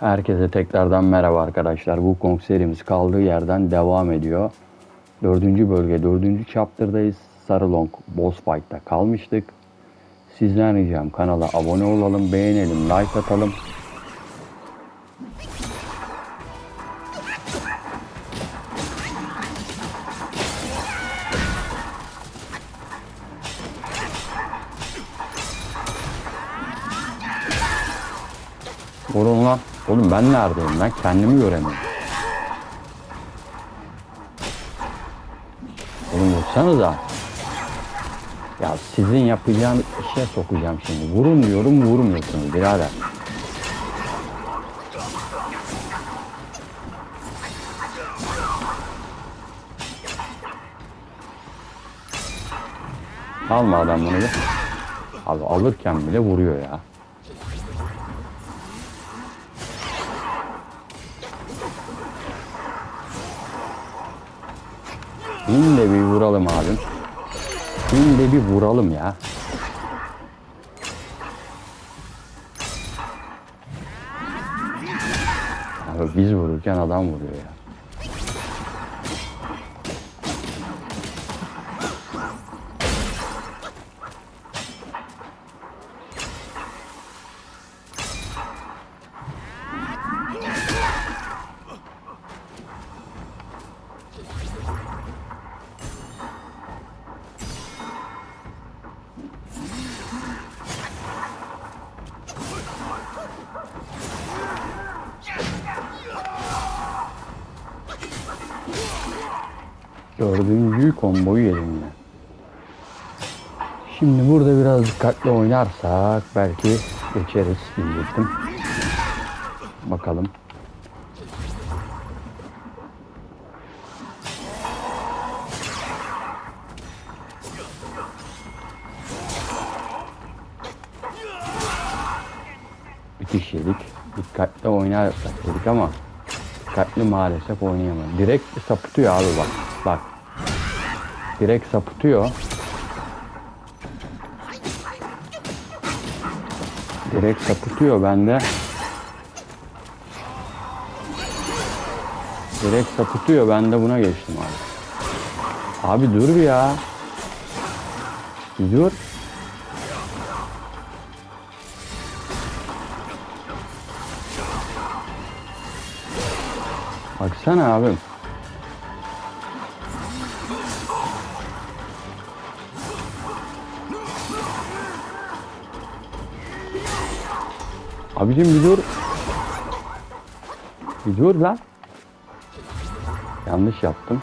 Herkese tekrardan merhaba arkadaşlar. Wukong serimiz kaldığı yerden devam ediyor. Dördüncü bölge, dördüncü chapter'dayız. Sarı Long Boss Fight'ta kalmıştık. Sizden ricam kanala abone olalım, beğenelim, like atalım. Vurun lan. Oğlum ben neredeyim lan? Kendimi göremiyorum. Oğlum vursanıza. Ya sizin yapacağınız işe sokacağım şimdi. Vurun diyorum vurmuyorsunuz birader. Alma adam bunu bir. Abi alırken bile vuruyor ya. Bin de bir vuralım abim. Bin de bir vuralım ya. Abi biz vururken adam vuruyor ya. Dördüncü komboyu yedim yine. Şimdi burada biraz dikkatli oynarsak belki geçeriz diyecektim. Bakalım. Bir kişi yedik. Dikkatli oynarsak dedik ama dikkatli maalesef oynayamadım. Direkt sapıtıyor abi bak. Bak. Direkt sapıtıyor. Direkt sapıtıyor bende. Direkt sapıtıyor ben de buna geçtim abi. Abi dur ya. Bir dur. Baksana abim. Abicim. Bir dur lan. Yanlış yaptım.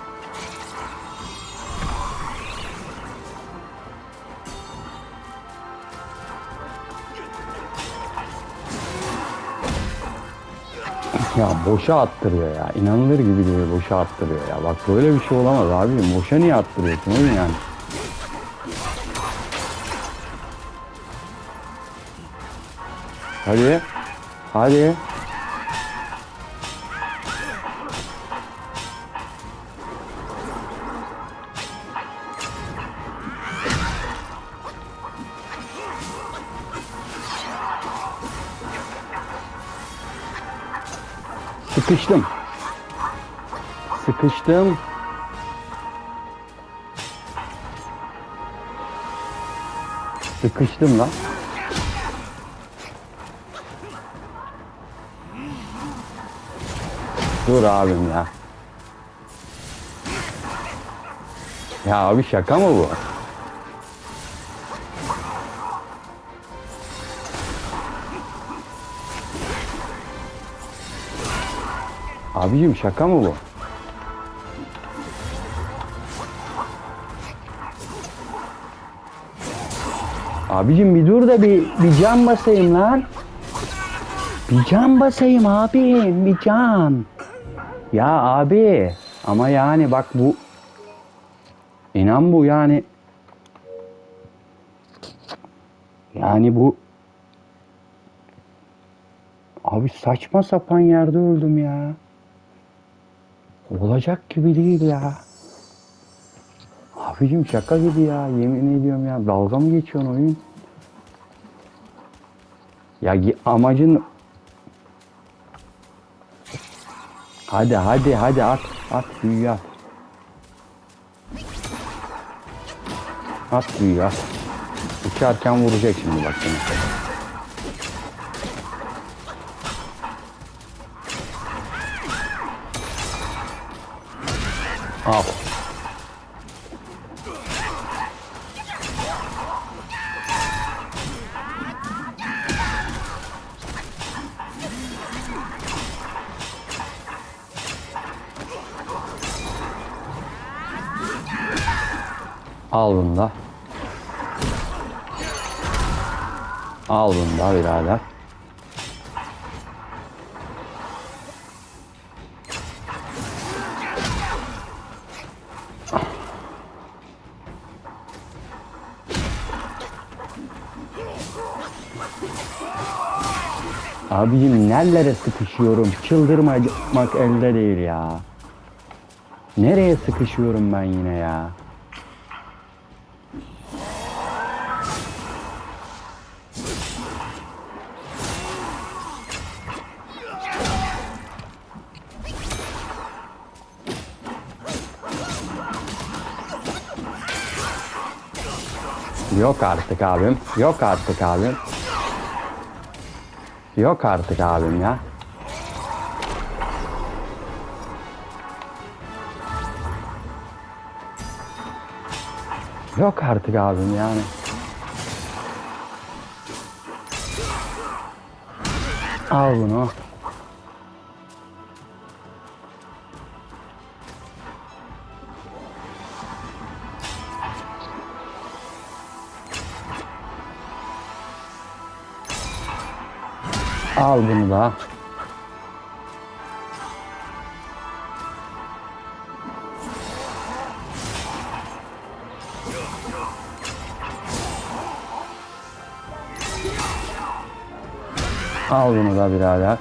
Ya boşa attırıyor ya. İnanılır gibi değil boşa attırıyor ya. Bak böyle bir şey olamaz abi. Boşa niye attırıyorsun oğlum yani? Hadi. Hadi. Sıkıştım. Sıkıştım. Sıkıştım lan. Dur abim ya. Ya abi şaka mı bu? Abicim şaka mı bu? Abicim bir dur da bir, bir can basayım lan. Bir can basayım abim bir can. Ya abi ama yani bak bu inan bu yani yani bu abi saçma sapan yerde öldüm ya. Olacak gibi değil ya. Abicim şaka gibi ya yemin ediyorum ya dalga mı geçiyorsun oyun? Ya amacın Hadi hadi hadi at. At büyüyü at. At büyüyü at. Uçarken vuracak şimdi bak seni. Al. Al bunu da. Al bunu da birader. Abicim nerelere sıkışıyorum? Çıldırmak elde değil ya. Nereye sıkışıyorum ben yine ya? Yok artık abim. Yok artık abim. Yok artık abim ya. Yok artık abim yani. Al bunu. Al bunu da. Al bunu da birader.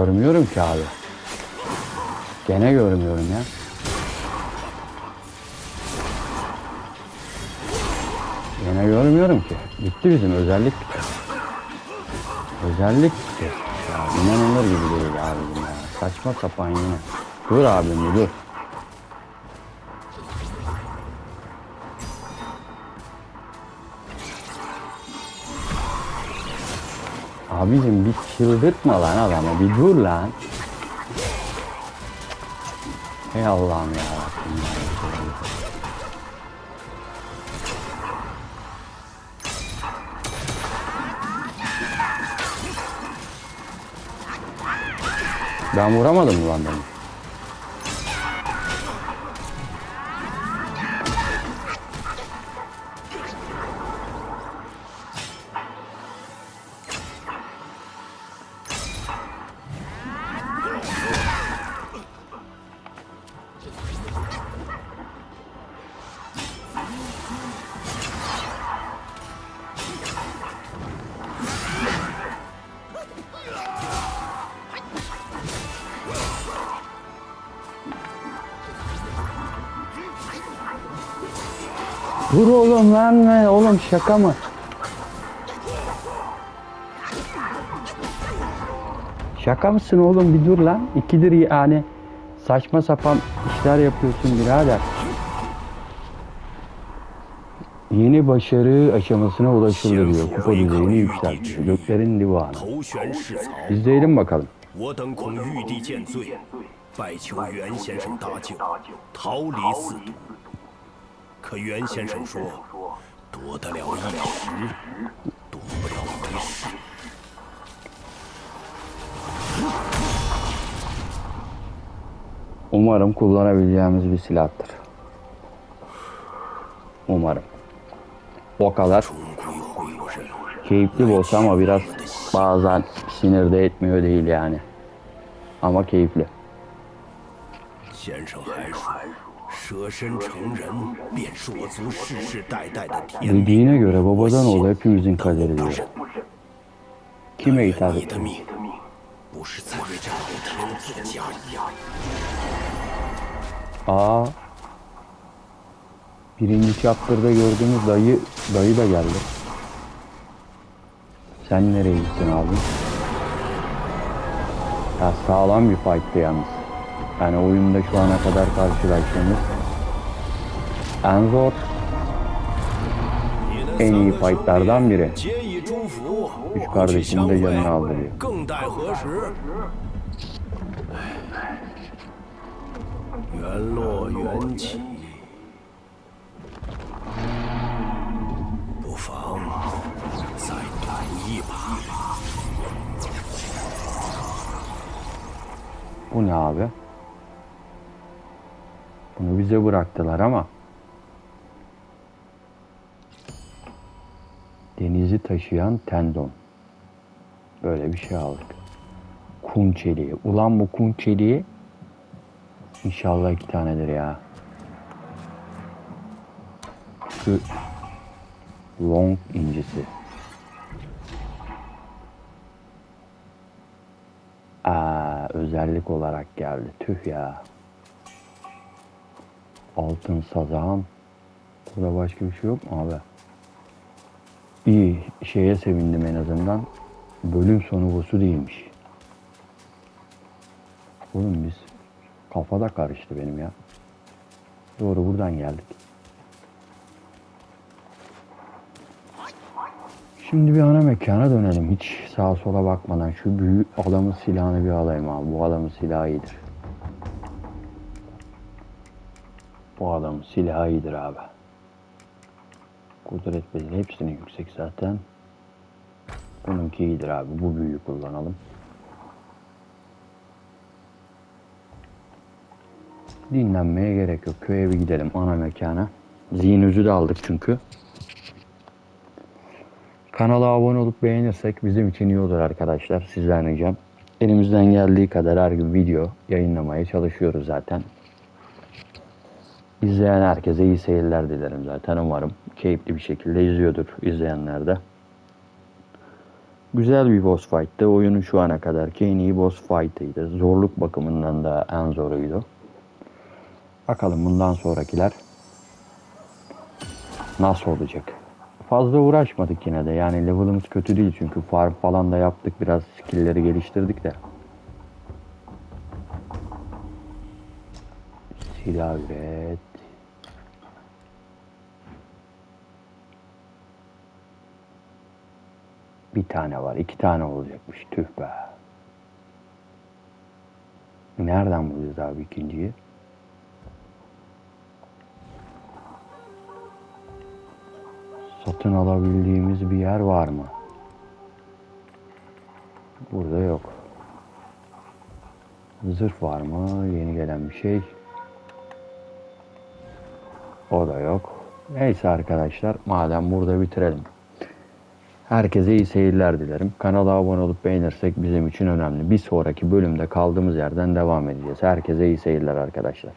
Görmüyorum ki abi. Gene görmüyorum ya. Gene görmüyorum ki. Bitti bizim özellik. Özellik bitti. Ya inanılır gibi değil abicim ya. Saçma sapan yine. Dur abim dur. Abicim bir çıldırtma lan adamı. Bir dur lan. Ey Allah'ım ya. Ben vuramadım lan beni? Dur oğlum lan ne? Oğlum şaka mı? Şaka mısın oğlum bir dur lan. İkidir yani. Saçma sapan işler yapıyorsun birader. Yeni başarı aşamasına ulaşıldı diyor. Kupa düzeyini yükseltiyor. Göklerin divanı. 头悬誓曹， İzleyelim bakalım. 我等恐玉帝见罪，拜求袁先生搭救，逃离四毒。 可袁先生说，夺得了一时，夺不了一世。 Umarım kullanabileceğimiz bir silahtır. Umarım. O kadar 终归会有人 keyifli boss ama biraz bazen sinir de etmiyor değil yani. Ama keyifli. 先生还说， Bildiğine göre babadan oğlu hepimizin kaderi diyor. Kime hitap ediyor? Aa. Birinci chapter'da gördüğümüz dayı, dayı da geldi. Sen nereye gittin abi? Ya sağlam bir fight'tı yalnız. Yani oyunda şu ana kadar karşılaştığımız en zor, en iyi fightlardan biri. Üç kardeşini de yanına aldırıyor. Bu ne abi? Bunu bize bıraktılar ama taşıyan tendon. Böyle bir şey aldık. Kum çeliği. Ulan bu kum çeliği inşallah iki tanedir ya. Şu long incisi. Aa, özellik olarak geldi. Tüh ya. Altın sazan. Burada başka bir şey yok mu abi? İyi. Şeye sevindim en azından. Bölüm sonu boss'u değilmiş. Oğlum biz kafada karıştı benim ya. Doğru buradan geldik. Şimdi bir ana mekana dönelim. Hiç sağa sola bakmadan şu büyük adamın silahını bir alayım abi. Bu adamın silahı iyidir. Bu adamın silahı iyidir abi. Kudret bedeli hepsinin yüksek zaten. Bununki iyidir abi. Bu büyüğü kullanalım. Dinlenmeye gerek yok. Köye bir gidelim ana mekana. Zihin özü de aldık çünkü. Kanala abone olup beğenirsek bizim için iyi olur arkadaşlar. Sizden ricam. Elimizden geldiği kadar her gün video yayınlamaya çalışıyoruz zaten. İzleyen herkese iyi seyirler dilerim zaten. Umarım keyifli bir şekilde izliyordur izleyenler de. Güzel bir boss fight'tı. Oyunun şu ana kadarki en iyi boss fight'ıydı. Zorluk bakımından da en zoruydu. Bakalım bundan sonrakiler nasıl olacak? Fazla uğraşmadık yine de. Yani level'ımız kötü değil çünkü farm falan da yaptık. Biraz skill'leri geliştirdik de. Silah üret. Bir tane var. iki tane olacakmış. Tüh be. Nereden bulacağız abi ikinciyi? Satın alabildiğimiz bir yer var mı? Burada yok. Zırh var mı? Yeni gelen bir şey. O da yok. Neyse arkadaşlar madem burada bitirelim. Herkese iyi seyirler dilerim. Kanala abone olup beğenirsek bizim için önemli. Bir sonraki bölümde kaldığımız yerden devam edeceğiz. Herkese iyi seyirler arkadaşlar.